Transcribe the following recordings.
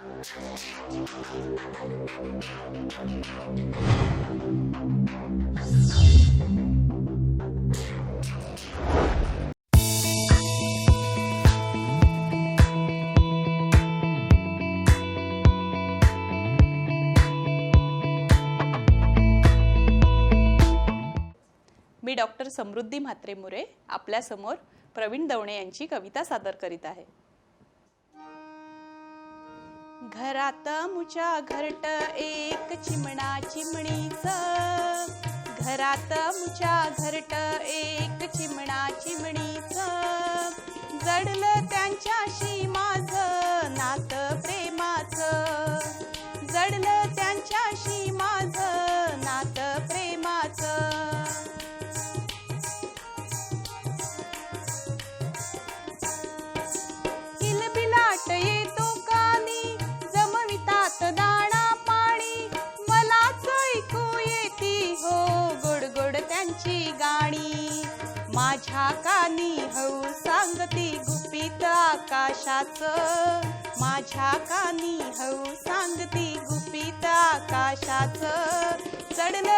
मी doctor समृद्धी म्हात्रे मुरे आपल्यासमोर प्रवीण दवणे यांची कविता सादर करीत आहे. घरात मुच्या घरट एक चिमणा चिमणीच. घरात मुच्या घरट एक चिमणा चिमणीच. जडलं त्यांच्याशी माझं नात प्रेमाचं. जडलं त्यांच्याशी त्यांची गाणी. माझ्या कानी हळू सांगती गुपित आकाशाच. माझ्या कानी हळू सांगती गुपित आकाशाच. चढलं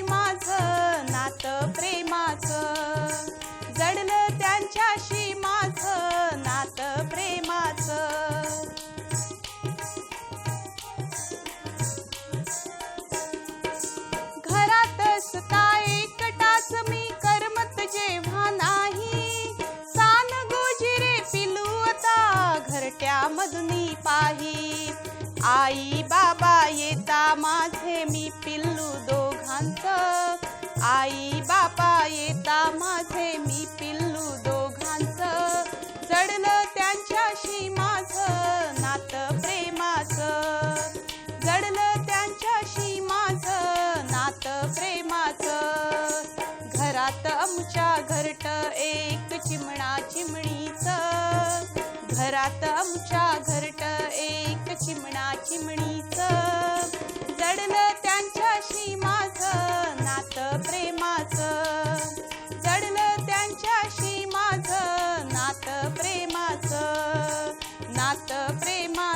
माझं नात प्रेमाचं. जडलं त्यांच्याशी माझं नात प्रेमाचं. घरातच असता एकटाच मी करमत जेव्हा नाही. सान गोजिरे पिलू आता घरट्यामधुनी पाही. आई बाबा येता माझे मी पिल्लू दोघांचं आई बापा येता माझे मी पिल्लू दोघांचं. जडलं त्यांच्याशी माझं नातं प्रेमाचं. जडलं त्यांच्याशी माझं नातं प्रेमाचं. घरात आमच्या घरट एक प्रेमाचं जडलं त्यांच्याशी माझं. नात प्रेमाचं. नात प्रेमा